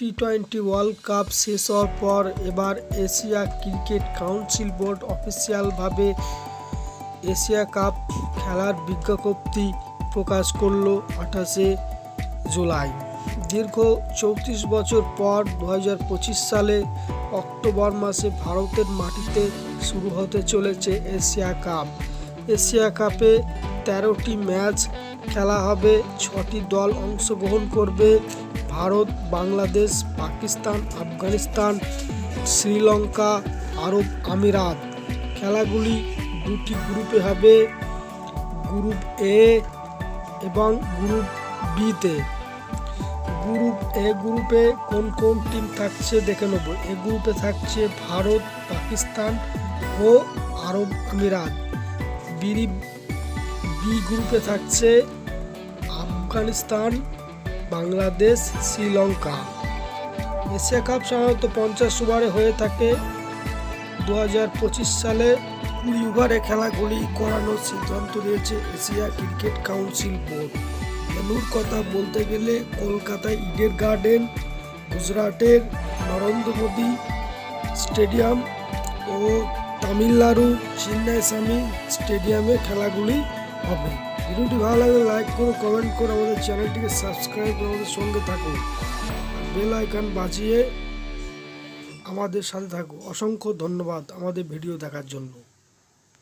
T twenty world cup শেষ হওয়ার পর এবার এশিয়া ক্রিকেট কাউন্সিল বোর্ড অফিসিয়ালভাবে এশিয়া কাপ খেলার বিজ্ঞপ্তি প্রকাশ করল আঠাশে জুলাই। দীর্ঘ চৌত্রিশ বছর পর দু হাজার পঁচিশ সালে অক্টোবর মাসে ভারতের মাটিতে শুরু হতে চলেছে এশিয়া কাপ। এশিয়া কাপে তেরোটি ম্যাচ খেলা হবে, ছটি দল অংশগ্রহণ করবে ভারত, বাংলাদেশ, পাকিস্তান, আফগানিস্তান, শ্রীলঙ্কা, আরব আমিরাত। খেলাগুলি দুটি গ্রুপে হবে, গ্রুপ এ এবং গ্রুপ বিতে। গ্রুপ এ, গ্রুপে কোন কোন টিম থাকছে দেখে নেব। এ গ্রুপে থাকছে ভারত, পাকিস্তান ও আরব আমিরাত। বি গ্রুপে থাকছে আফগানিস্তান বাংলাদেশ, শ্রীলঙ্কা। এশিয়া কাপ সাধারণত পঞ্চাশ ওভারে হয়ে থাকে। দু হাজার পঁচিশ সালে কুড়ি ওভারে খেলাগুলি করানোর সিদ্ধান্ত নিয়েছে এশিয়া ক্রিকেট কাউন্সিল বোর্ড। ভেন্যুর কথা বলতে গেলে কলকাতায় ইডেন গার্ডেন, গুজরাটের নরেন্দ্র মোদী স্টেডিয়াম ও তামিলনাড়ু চেন্নাই স্বামী স্টেডিয়ামে খেলাগুলি হবে। ভিডিওটি ভালো লাগলে লাইক করো কমেন্ট করো, আমাদের চ্যানেলটিকে সাবস্ক্রাইব করে আমাদের সঙ্গে থাকুন। বেল আইকন বাজিয়ে আমাদের সাথে থাকো অসংখ্য ধন্যবাদ আমাদের ভিডিও দেখার জন্য।